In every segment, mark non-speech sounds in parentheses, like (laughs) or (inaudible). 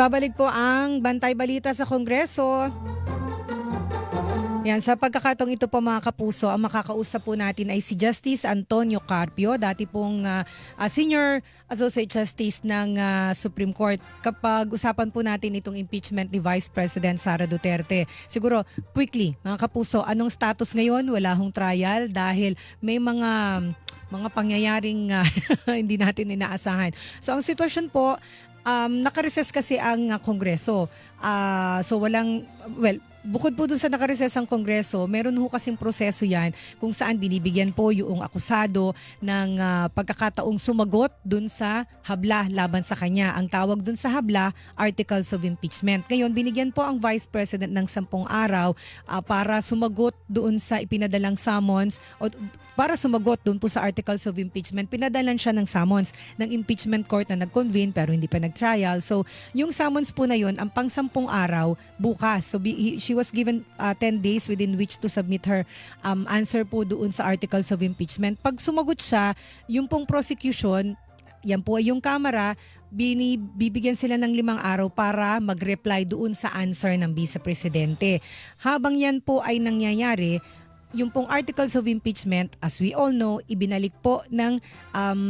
Babalik po ang Bantay Balita sa Kongreso. Yan, sa pagkakataong ito po mga kapuso, ang makakausap po natin ay si Justice Antonio Carpio, dati pong ah, Senior Associate Justice ng ah, Supreme Court. Kapag usapan po natin itong impeachment ni Vice President Sara Duterte, siguro quickly mga kapuso, anong status ngayon? Wala hong trial dahil may mga mga pangyayaring ah, (laughs) hindi natin inaasahan. So ang sitwasyon po, um, nakareses kasi ang Kongreso. Ah, so walang, well, bukod po dun sa nakareses ang Kongreso, meron ho kasing proseso yan kung saan binibigyan po yung akusado ng ah, pagkakataong sumagot dun sa habla laban sa kanya. Ang tawag dun sa habla, Articles of Impeachment. Ngayon, binigyan po ang Vice President ng sampung araw ah, para sumagot doon sa ipinadalang summons o para sumagot doon po sa Articles of Impeachment. Pinadalan siya ng summons ng impeachment court na nag-convene pero hindi pa nag-trial. So, yung summons po na yun, ang pang sampung araw, bukas. So, be- he- she was given uh, 10 days within which to submit her um, answer po doon sa Articles of Impeachment. Pag sumagot siya, yung pong prosecution, yan po ay yung Kamara, bini, bibigyan sila ng limang araw para mag-reply doon sa answer ng Vice Presidente. Habang yan po ay nangyayari, yung pong articles of impeachment, as we all know, ibinalik po ng um,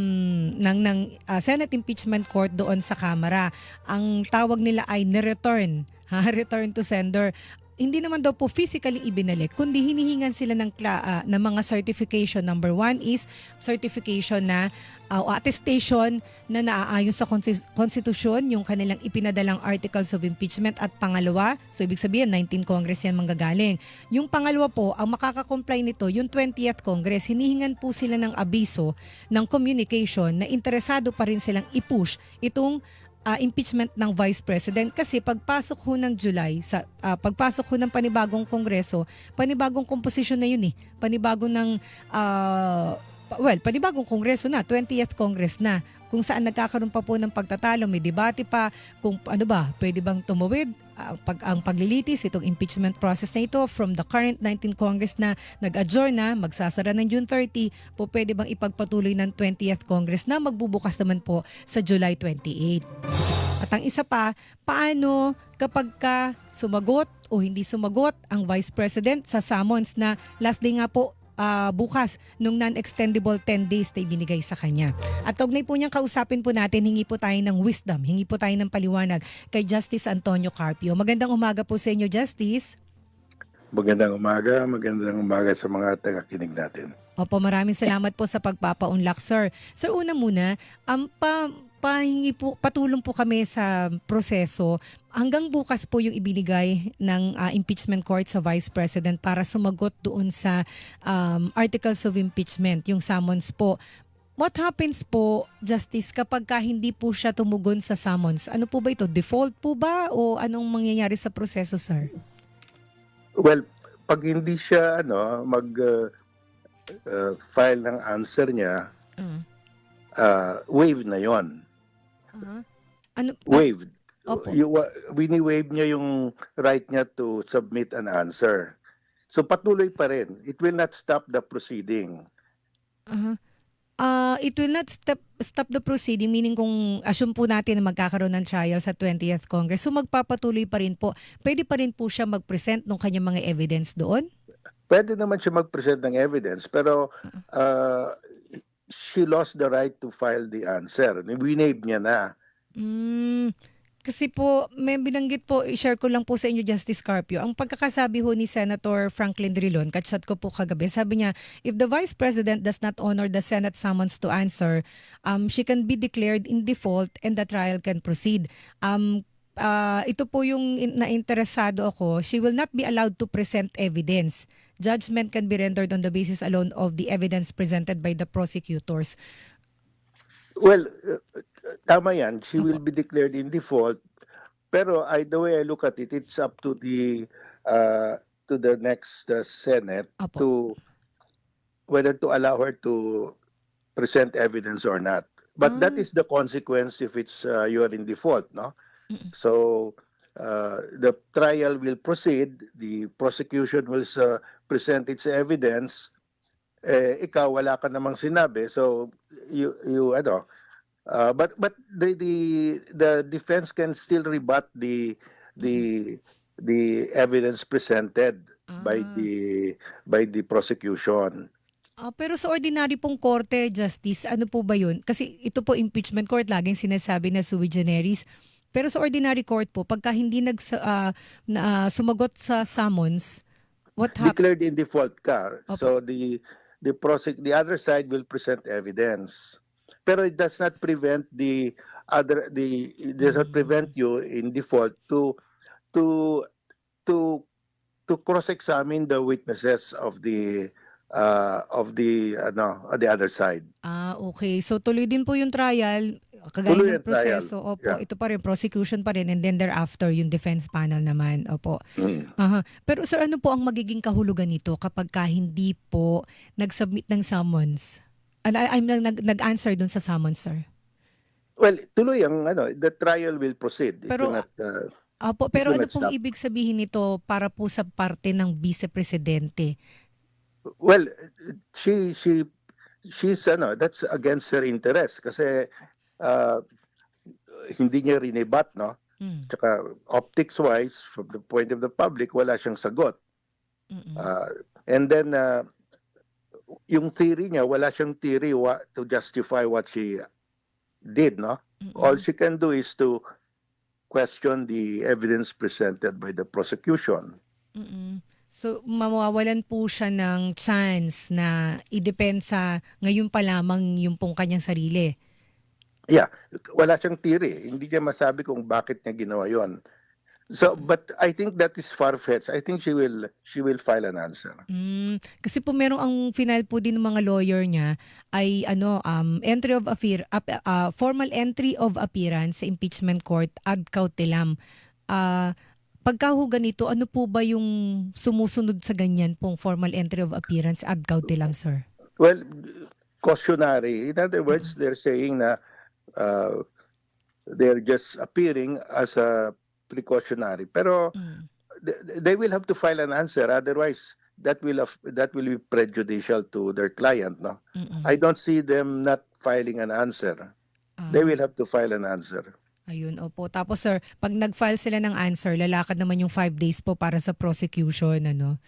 ng ng uh, Senate Impeachment Court doon sa Kamara. Ang tawag nila ay ni-return, ha, (laughs) return to sender. Hindi naman daw po physically ibinalik, kundi hinihingan sila ng, ah, ng mga certification. Number one is certification na ah, o attestation na naaayon sa konstitusyon, yung kanilang ipinadalang articles of impeachment. At pangalawa, so ibig sabihin 19 Congress yan manggagaling. Yung pangalawa po, ang makakakomply nito, yung 20th Congress, hinihingan po sila ng abiso ng communication na interesado pa rin silang i-push itong ah, impeachment ng Vice President kasi pagpasok ho ng July, sa ah, pagpasok ho ng panibagong kongreso, panibagong komposisyon na yun eh. Panibago ng, pa- well, panibagong kongreso na, 20th Congress na kung saan nagkakaroon pa po ng pagtatalo, may debate pa kung ano ba, pwede bang tumawid ah, pag, ang paglilitis, itong impeachment process na ito from the current 19 Congress na nag-adjourn na, magsasara ng June 30, po pwede bang ipagpatuloy ng 20th Congress na magbubukas naman po sa July 28. At ang isa pa, paano kapag ka sumagot o hindi sumagot ang Vice President sa summons na last day nga po ah, bukas nung non-extendable 10 days na ibinigay sa kanya. At kaugnay po niyang kausapin po natin, hingi po tayo ng wisdom, hingi po tayo ng paliwanag kay Justice Antonio Carpio. Magandang umaga po sa inyo, Justice. Magandang umaga, magandang umaga sa mga tagakinig natin. Opo, maraming salamat po sa pagpapaunlak, sir. Sir, una muna, um, pa, pahingi po, patulong po kami sa proseso. Hanggang bukas po yung ibinigay ng ah, impeachment court sa Vice President para sumagot doon sa um, articles of impeachment, yung summons po. What happens po, Justice, kapag ka hindi po siya tumugon sa summons? Ano po ba ito? Default po ba o anong mangyayari sa proseso, sir? Well, pag hindi siya ano mag uh, uh, file ng answer niya, Mm. uh, waive na 'yon. Aha. Ano, Waived. Opo. You, wini-waive niya yung right niya to submit an answer. So patuloy pa rin. It will not stop the proceeding. Aha. Ah, it will not stop stop the proceeding meaning kung assume po natin na magkakaroon ng trial sa 20th Congress. So magpapatuloy pa rin po. Pwede pa rin po siya mag-present ng kanyang mga evidence doon? Pwede naman siya mag-present ng evidence pero uh, she lost the right to file the answer. Winave niya na. Mm, kasi po, may binanggit po, i-share ko lang po sa inyo, Justice Carpio. Ang pagkakasabi ho ni Senator Franklin Drilon, katsat ko po kagabi, sabi niya, if the Vice President does not honor the Senate summons to answer, um, she can be declared in default and the trial can proceed. Um, ah, ito po yung in- na-interesado ako, she will not be allowed to present evidence. Judgment can be rendered on the basis alone of the evidence presented by the prosecutors. Well, uh, uh, tama yan. She will be declared in default. Pero I, the way I look at it, it's up to the uh, to the next uh, Senate Apo. to whether to allow her to present evidence or not. But that Ah. is the consequence if it's uh, you're in default, no? Mm-mm. So uh, the trial will proceed. The prosecution will uh, present its evidence. Eh, ikaw wala ka namang sinabi, so you you ano Uh, but but the, the the defense can still rebut the the the evidence presented by Ah. the by the prosecution. Ah, pero sa ordinary pong korte, Justice, ano po ba yun? Kasi ito po impeachment court, laging sinasabi na sui generis. Pero sa ordinary court po, pagka hindi nag, na, ah, sumagot sa summons, what happens? Declared in default ka. Opo. So the the prosec the other side will present evidence. Pero it does not prevent the other the it does not Mm. prevent you in default to to to to cross-examine the witnesses of the uh, of the ano the other side. Ah, okay. So tuloy din po yung trial, kagaya Tuloy ng ang trial. proseso. Opo, Yeah. ito pa rin, prosecution pa rin, and then thereafter, yung defense panel naman. Opo. Mm. Aha. Pero sir, ano po ang magiging kahulugan nito kapag ka hindi po nag-submit ng summons? Ano, I'm nag, nag, nag-answer dun sa summons, sir. Well, tuloy ang ano, the trial will proceed. Pero- not, uh, Apo, pero ano pong stop. ibig sabihin nito para po sa parte ng vice-presidente? Well, she she she's ano, that's against her interest kasi uh, hindi niya rinibat, no? Mm, Tsaka optics wise from the point of the public wala siyang sagot. Uh, and then uh, yung theory niya wala siyang theory wa- to justify what she did, no? Mm-mm. All she can do is to question the evidence presented by the prosecution. Mm-mm. So, mawawalan po siya ng chance na idepensa ngayon pa lamang yung pong kanyang sarili. Yeah, wala siyang theory. Hindi niya masabi kung bakit niya ginawa 'yon. So, but I think that is far-fetched. I think she will she will file an answer. Mm, kasi po merong ang final po din ng mga lawyer niya ay ano um entry of appear ap- ah, formal entry of appearance sa impeachment court ad cautelam. Ah pagka ho ganito, ano po ba yung sumusunod sa ganyan pong formal entry of appearance ad cautelam, sir? Well, cautionary. In other words, they're saying na uh, they're just appearing as a precautionary. Pero Mm. th- they will have to file an answer. Otherwise, that will have, that will be prejudicial to their client. No, Mm-mm. I don't see them not filing an answer. Ah. They will have to file an answer. Ayun, opo. Tapos sir, pag nag-file sila ng answer, lalakad naman yung five days po para sa prosecution, ano?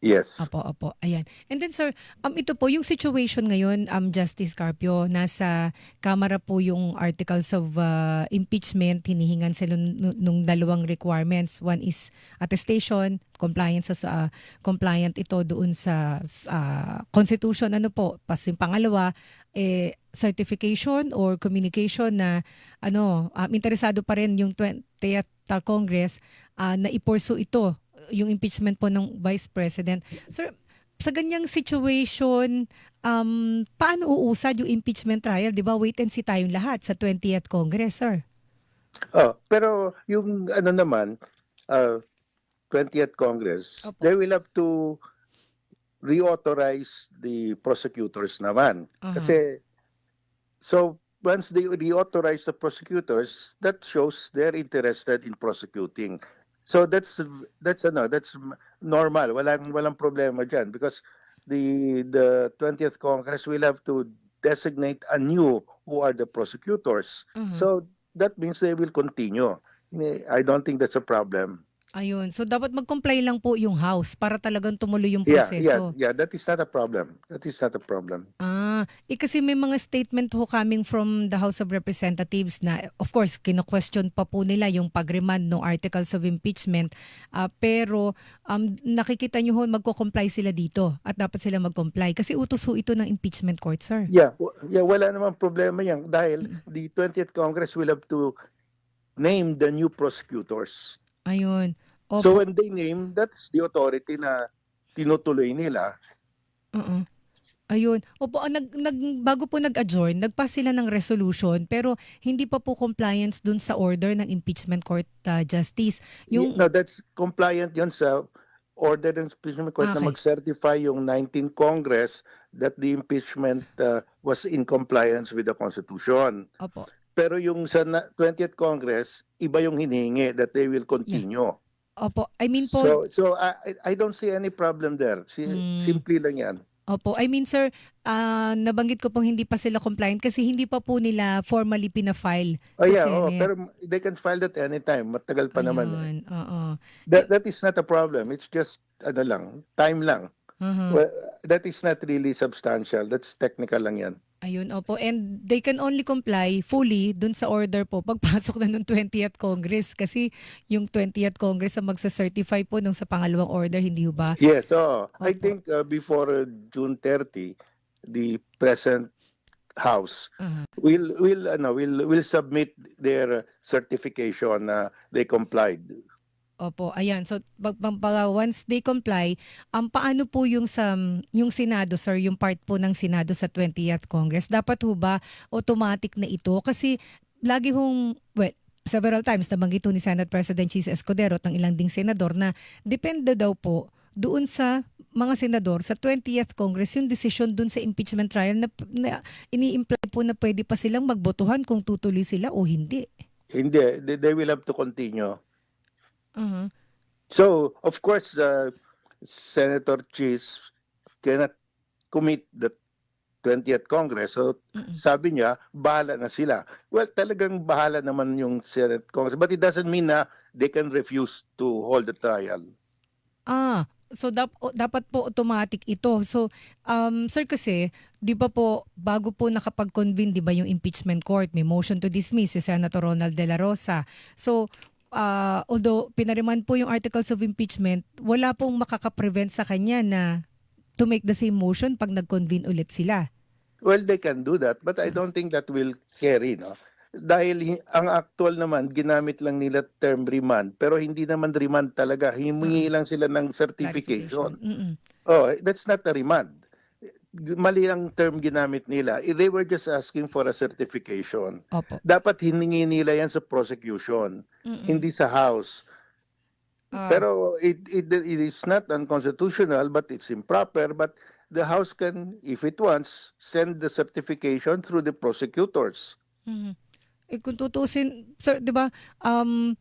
Yes. Opo, opo. Ayan. And then sir, um, ito po, yung situation ngayon, um, Justice Carpio, nasa Kamara po yung articles of uh, impeachment, hinihingan sila nung, dalawang requirements. One is attestation, compliance sa uh, compliant ito doon sa uh, constitution. Ano po? Pas yung pangalawa, eh, certification or communication na ano, um, interesado pa rin yung 20th Congress ah, na ipursu ito, yung impeachment po ng Vice President. Sir, sa ganyang situation, um, paano uusad yung impeachment trial? Di ba wait and see tayong lahat sa 20th Congress, sir? Oh, pero yung ano naman, uh, 20th Congress, Opo. they will have to reauthorize the prosecutors naman. Aha. Kasi, so once they reauthorize the prosecutors, that shows they're interested in prosecuting. So that's that's ano, that's normal. Walang walang problema diyan because the the 20th Congress will have to designate anew who are the prosecutors. Mhm. So that means they will continue. I don't think that's a problem. Ayun. So dapat mag-comply lang po yung House para talagang tumuloy yung Yeah, proseso. yeah, yeah. That is not a problem. That is not a problem. Ah, eh kasi may mga statement ho coming from the House of Representatives na of course kino-question pa po nila yung pag-remand ng articles of impeachment Ah, pero um, nakikita nyo ho magko-comply sila dito at dapat sila mag-comply kasi utos ho ito ng impeachment court, sir. Yeah, w- yeah, wala namang problema yan dahil the 20th Congress will have to name the new prosecutors. Ayun. Opo. So when they name, that's the authority na tinutuloy nila. Oo. Ayun. Opo, ang nag, nag, bago po nag-adjourn, nagpas sila ng resolution pero hindi pa po compliance dun sa order ng impeachment court uh, justice. Yung no, that's compliant yon sa order ng impeachment court na Okay. mag-certify yung 19th Congress that the impeachment uh, was in compliance with the Constitution. Opo. Pero yung sa na- 20th Congress, iba yung hinihingi that they will continue. Opo. I mean po, So so I I don't see any problem there. Si, Mm. Simple lang 'yan. Opo. I mean, sir, ah, nabanggit ko pong hindi pa sila compliant kasi hindi pa po nila formally pinafile Oh sa yeah, oh, pero they can file that anytime. Matagal pa naman. eh. Ayun, Oo. That, that is not a problem. It's just, ano lang, time lang. Mhm. Well, that is not really substantial. That's technical lang yan. Ayun, opo. And they can only comply fully dun sa order po pagpasok na ng 20th Congress kasi yung 20th Congress ang magsa-certify po nung sa pangalawang order, hindi ba? Yes, oh, I think uh, before uh, June 30, the present House Aha. will will ano will will submit their certification na they complied. Opo, ayan. So pag, pag- pag- once they comply, ang paano po yung sa yung Senado, sir, yung part po ng Senado sa 20th Congress, dapat ho ba automatic na ito kasi lagi hong well, several times nabanggit ho ni Senate President Chis Escudero at ng ilang ding senador na depende daw po doon sa mga senador sa 20th Congress yung decision doon sa impeachment trial na, na ini-imply po na pwede pa silang magbotohan kung tutuloy sila o hindi. Hindi, they will have to continue. Aha. So, of course, uh, Senator Cheese cannot commit the 20th Congress. So, Mm-mm. sabi niya, bahala na sila. Well, talagang bahala naman yung Senate Congress. But it doesn't mean na they can refuse to hold the trial. Ah, so dap- dapat po automatic ito. So, um, sir kasi, di ba po, bago po nakapag-convene, di ba yung impeachment court, may motion to dismiss si Senator Ronald De La Rosa. So, ah, although pinariman po yung articles of impeachment, wala pong makaka-prevent sa kanya na to make the same motion pag nag-convene ulit sila. Well, they can do that, but I don't think that will carry, no? Dahil hi- ang actual naman, ginamit lang nila term remand, pero hindi naman remand talaga. Himingi lang sila ng certification. Mm-mm. Oh, that's not a remand. Mali lang term ginamit nila. They were just asking for a certification. Opo. Dapat hiningi nila yan sa prosecution, Mm-mm. hindi sa House. Ah, Pero it, it, it is not unconstitutional, but it's improper. But the House can, if it wants, send the certification through the prosecutors. Mhm. Eh kung tutusin, sir, 'di ba? Um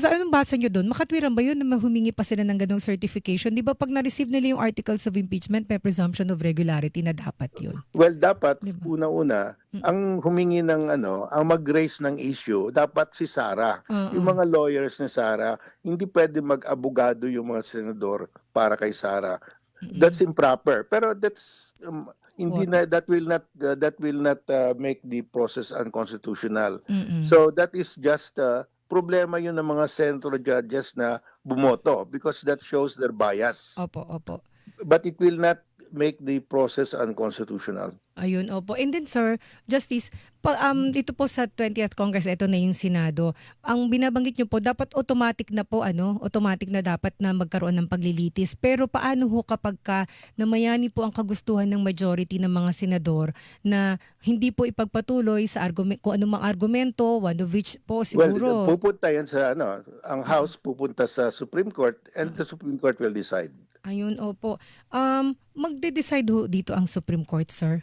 sa anong basa nyo doon? Makatwiran ba yun na humingi pa sila ng ganong certification? Di ba pag na-receive nila yung articles of impeachment, may presumption of regularity na dapat yun? Well, dapat Diba? una-una, Mm. ang humingi ng ano, ang mag-raise ng issue, dapat si Sara. Oo. Yung mga lawyers ni Sara, hindi pwede mag-abogado yung mga senador para kay Sara. Mm-mm. That's improper. Pero that's um, hindi What? na that will not uh, that will not uh, make the process unconstitutional. Mm-mm. So that is just uh, problema yun ng mga senator judges na bumoto because that shows their bias. Opo, opo. But it will not make the process unconstitutional. Ayun, opo. And then sir, Justice, pa, um, dito po sa 20th Congress, ito na yung Senado. Ang binabanggit nyo po, dapat automatic na po, ano, automatic na dapat na magkaroon ng paglilitis. Pero paano ho kapag ka namayani po ang kagustuhan ng majority ng mga senador na hindi po ipagpatuloy sa argument, kung anumang argumento, one of which po siguro. Well, pupunta yan sa ano, ang House pupunta sa Supreme Court and the Supreme Court will decide. Ayun, opo. Um, magde-decide ho dito ang Supreme Court, sir?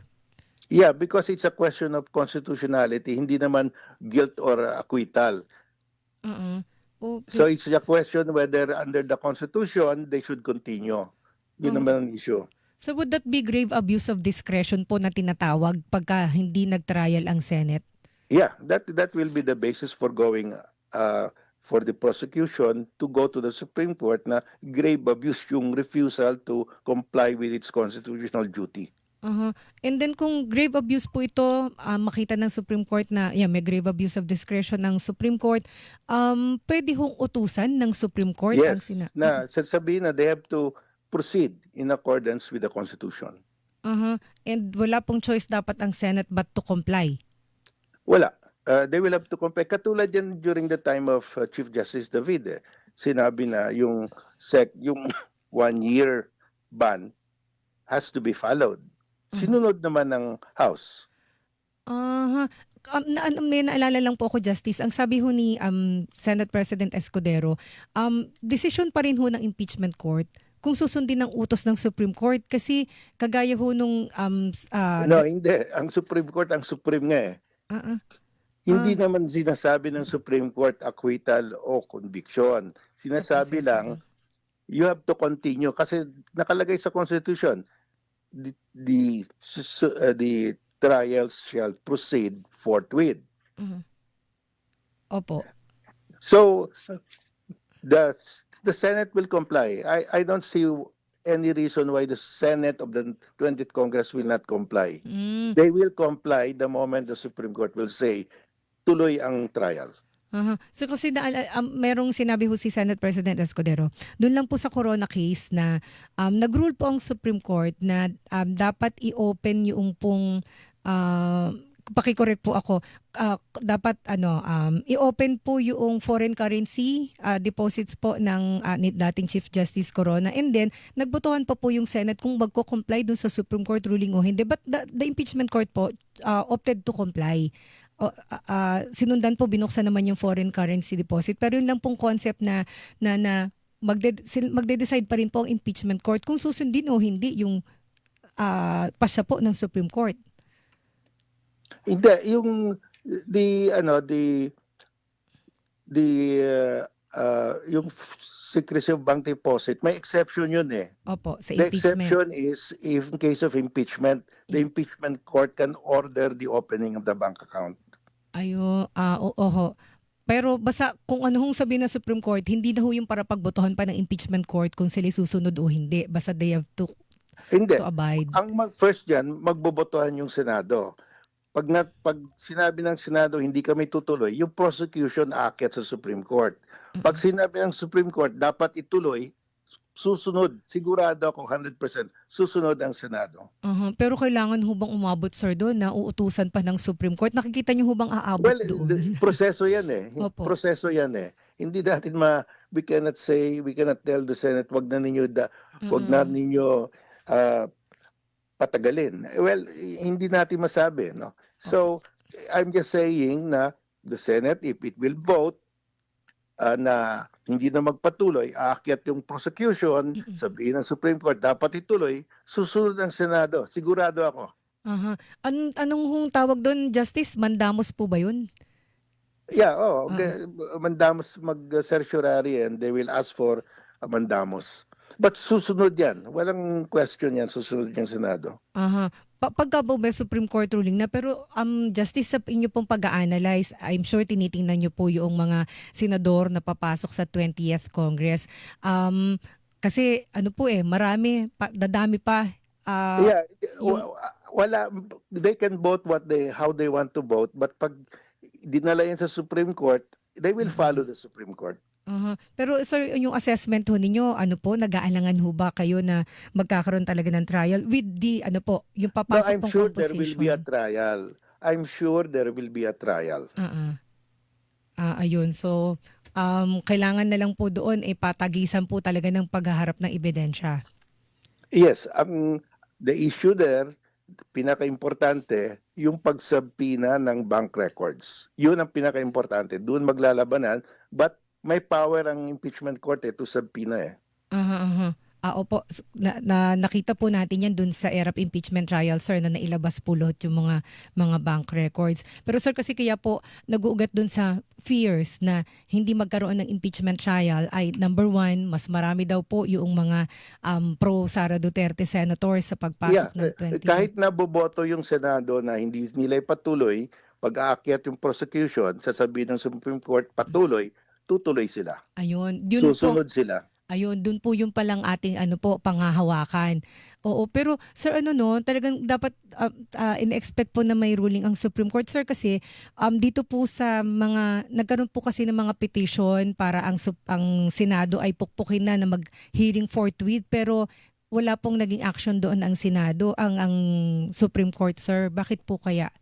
Yeah, because it's a question of constitutionality, hindi naman guilt or acquittal. Uh-uh. Okay. So it's a question whether under the Constitution they should continue. Yun Oh. naman ang issue. So would that be grave abuse of discretion po na tinatawag pagka hindi nag-trial ang Senate? Yeah, that that will be the basis for going uh, for the prosecution to go to the Supreme Court na grave abuse yung refusal to comply with its constitutional duty. Aha. And then kung grave abuse po ito, ah, makita ng Supreme Court na yeah, may grave abuse of discretion ng Supreme Court, um, pwede hong utusan ng Supreme Court ang yes, sina- na sasabihin na they have to proceed in accordance with the Constitution. Aha. And wala pong choice dapat ang Senate but to comply. Wala. Uh, they will have to comply. Katulad yan during the time of uh, Chief Justice David. Eh. Sinabi na yung sec, yung (laughs) one year ban has to be followed. Sinunod naman ng House. Aha. Um, na, may naalala lang po ako, Justice. Ang sabi ho ni um, Senate President Escudero, um, decision pa rin ho ng impeachment court kung susundin ng utos ng Supreme Court kasi kagaya ho nung um, ah, no, hindi. Ang Supreme Court, ang Supreme nga eh. Ah, ah. Hindi naman sinasabi ng Supreme Court acquittal o conviction. Sinasabi lang, you have to continue kasi nakalagay sa Constitution, the the, su- uh, the trials shall proceed forthwith. Mhm. Opo. So the the Senate will comply. I I don't see any reason why the Senate of the 20th Congress will not comply. Mm. They will comply the moment the Supreme Court will say tuloy ang trial. Aha. So kasi na, um, merong sinabi ho si Senate President Escudero, doon lang po sa corona case na um, nag-rule po ang Supreme Court na um, dapat i-open yung pong uh, pakicorrect po ako ah, dapat ano um, i-open po yung foreign currency ah, deposits po ng ah, ni dating Chief Justice Corona and then nagbotohan pa po yung Senate kung magko-comply dun sa Supreme Court ruling o hindi but the, the impeachment court po ah, opted to comply ah, ah, sinundan po binuksan naman yung foreign currency deposit pero yun lang pong concept na na na magde, magde-decide pa rin po ang impeachment court kung susundin o hindi yung ah, pasya po ng Supreme Court. Hindi yung the ano the the uh, uh, yung secrecy of bank deposit may exception yun eh. Opo, sa The impeachment. exception is if in case of impeachment, the impeachment court can order the opening of the bank account. Ayo, ah, o- oho. Pero basta kung ano hong sabihin ng Supreme Court, hindi na ho yung para pagbotohan pa ng impeachment court kung sila susunod o hindi. Basta they have to, Hindi. to abide. Ang mag, first diyan magbobotohan yung Senado. Pag na, pag sinabi ng Senado hindi kami tutuloy, yung prosecution aakyat sa Supreme Court. Pag sinabi ng Supreme Court dapat ituloy, susunod, sigurado ako 100% susunod ang Senado. Aha, Pero kailangan ho bang umabot, sir, doon na uutusan pa ng Supreme Court? Nakikita niyo ho bang aabot Well, doon? the- proseso yan eh. (laughs) Opo. Proseso yan eh. Hindi natin ma we cannot say, we cannot tell the Senate wag na ninyo da, wag na Mm-mm. ninyo ah, patagalin. Well, hindi natin masabi, no. So, I'm just saying na the Senate if it will vote ah, na hindi na magpatuloy, aakyat yung prosecution, sabihin ng Supreme Court, dapat ituloy, susunod ang Senado. Sigurado ako. Aha. An- anong hong tawag doon, Justice? Mandamos po ba yun? Yeah, oh, okay. mandamos mag-certiorari and they will ask for a mandamos. But susunod yan. Walang question yan. Susunod yung Senado. Aha. Pa- pagka po may Supreme Court ruling na pero um justice sa inyo pong pag-analyze I'm sure tinitingnan niyo po yung mga senador na papasok sa 20th Congress um kasi ano po eh marami pa, dadami pa ah, yeah, yung- wa- wala they can vote what they how they want to vote but pag dinala yan sa Supreme Court, they will Mhm. follow the Supreme Court. Aha. pero sir yung assessment ho ninyo ano po nag-aalangan ho ba kayo na magkakaroon talaga ng trial with the ano po yung No, papasok I'm pong sure there will be a trial. I'm sure there will be a trial. Ah, ah, ayun. So, um, kailangan na lang po doon eh patagisan po talaga ng paghaharap ng ebidensya. Yes, ang the issue there, pinaka-importante, yung pagsabpina ng bank records. Yun ang pinaka-importante. Doon maglalabanan, but may power ang impeachment court eh, to subpoena eh. Aha, aha. Ah, opo. Na, na, nakita po natin yan dun sa ERAP impeachment trial, sir, na nailabas po lahat yung mga, mga bank records. Pero sir, kasi kaya po nag-uugat dun sa fears na hindi magkaroon ng impeachment trial ay number one, mas marami daw po yung mga um, pro-Sara Duterte senators sa pagpasok ng eh, 20. kahit na boboto yung Senado na hindi nila ipatuloy, pag aakyat yung prosecution, sasabihin ng Supreme Court, patuloy, tutuloy sila. Ayun. Yun po, Susunod sila. Ayun, dun po yung palang ating ano po, panghahawakan. Oo, pero sir ano no, talagang dapat uh, uh, in-expect po na may ruling ang Supreme Court sir kasi um dito po sa mga nagkaroon po kasi ng mga petition para ang ang Senado ay pukpukin na na mag-hearing forthwith pero wala pong naging action doon ang Senado, ang ang Supreme Court sir. Bakit po kaya?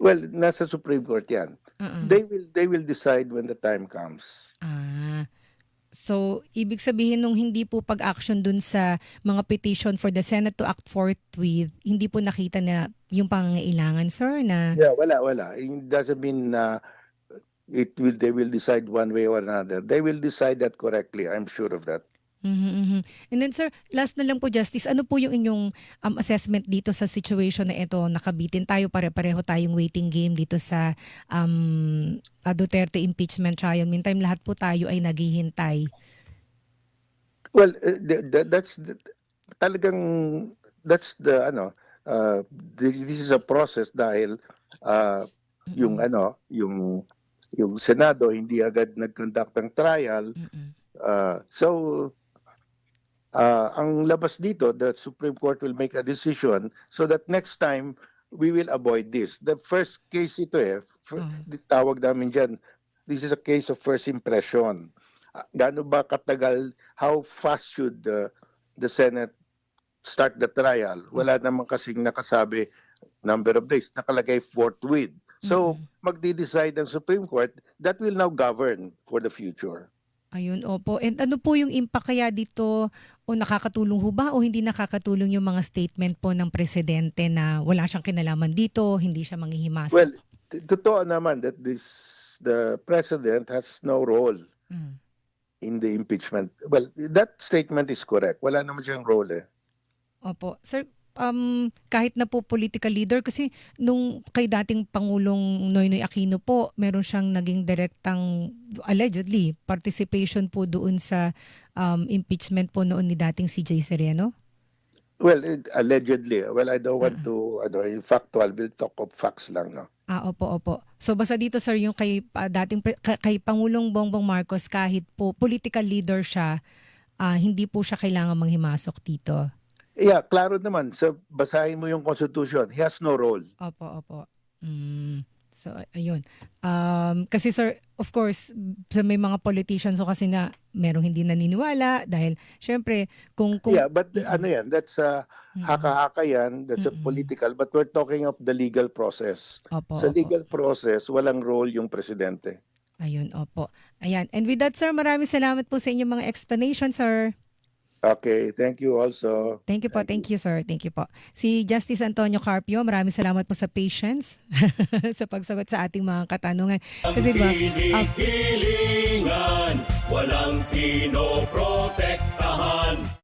Well, nasa Supreme Court yan. Uh-uh. They will they will decide when the time comes. Ah. So, ibig sabihin nung hindi po pag-action dun sa mga petition for the Senate to act forthwith, hindi po nakita na yung pangangailangan, sir, na... Yeah, wala, wala. It doesn't mean na it will they will decide one way or another. They will decide that correctly. I'm sure of that. Mhm, mhm. And then, sir, last na lang po, Justice, ano po yung inyong um, assessment dito sa situation na ito? Nakabitin tayo, pare-pareho tayong waiting game dito sa um, ah, Duterte impeachment trial. Meantime, lahat po tayo ay naghihintay. Well, uh, th- th- that's th- talagang that's the ano uh, this, this is a process dahil uh, yung ano yung yung Senado hindi agad nag-conduct ng trial Mm-mm. Uh, so, uh, ang labas dito, the Supreme Court will make a decision so that next time we will avoid this. The first case ito eh, f- Mm. tawag namin dyan, this is a case of first impression. Uh, Gaano ba katagal, how fast should the, the Senate start the trial? Wala naman kasing nakasabi number of days, nakalagay forthwith. So, magdi-decide ang Supreme Court, that will now govern for the future. Ayun, opo. And ano po yung impact kaya dito o nakakatulong ho ba o hindi nakakatulong yung mga statement po ng presidente na wala siyang kinalaman dito, hindi siya manghihimasok? Well, totoo naman that this the president has no role Mm. in the impeachment. Well, that statement is correct. Wala naman siyang role eh. Opo. Sir, um, kahit na po political leader, kasi nung kay dating Pangulong Noynoy Aquino po, meron siyang naging direktang, allegedly, participation po doon sa um, impeachment po noon ni dating CJ Sereno. Well, it- allegedly. Well, I don't want to, ano, in factual, we'll talk of facts lang. No? Ah, opo, opo. So basta dito sir, yung kay ah, dating kay, kay Pangulong Bongbong Marcos kahit po political leader siya, ah, hindi po siya kailangan manghimasok dito. Yeah, klaro naman. So, basahin mo yung Constitution. He has no role. Opo, opo. Mm. So ay- ayun. Um, kasi sir, of course, sa may mga politicians so kasi na merong hindi naniniwala dahil syempre kung kung Yeah, but ano yan, that's uh, Mm. haka-haka yan, that's a Mm-mm. political, but we're talking of the legal process. Opo, Sa opo. legal process, walang role yung presidente. Ayun, opo. Ayan. And with that sir, maraming salamat po sa inyong mga explanation sir. Okay, thank you also. Thank you po, thank, you. sir, thank you po. Si Justice Antonio Carpio, maraming salamat po sa patience (laughs) sa pagsagot sa ating mga katanungan. Kasi ba, uh, walang pinoprotektahan.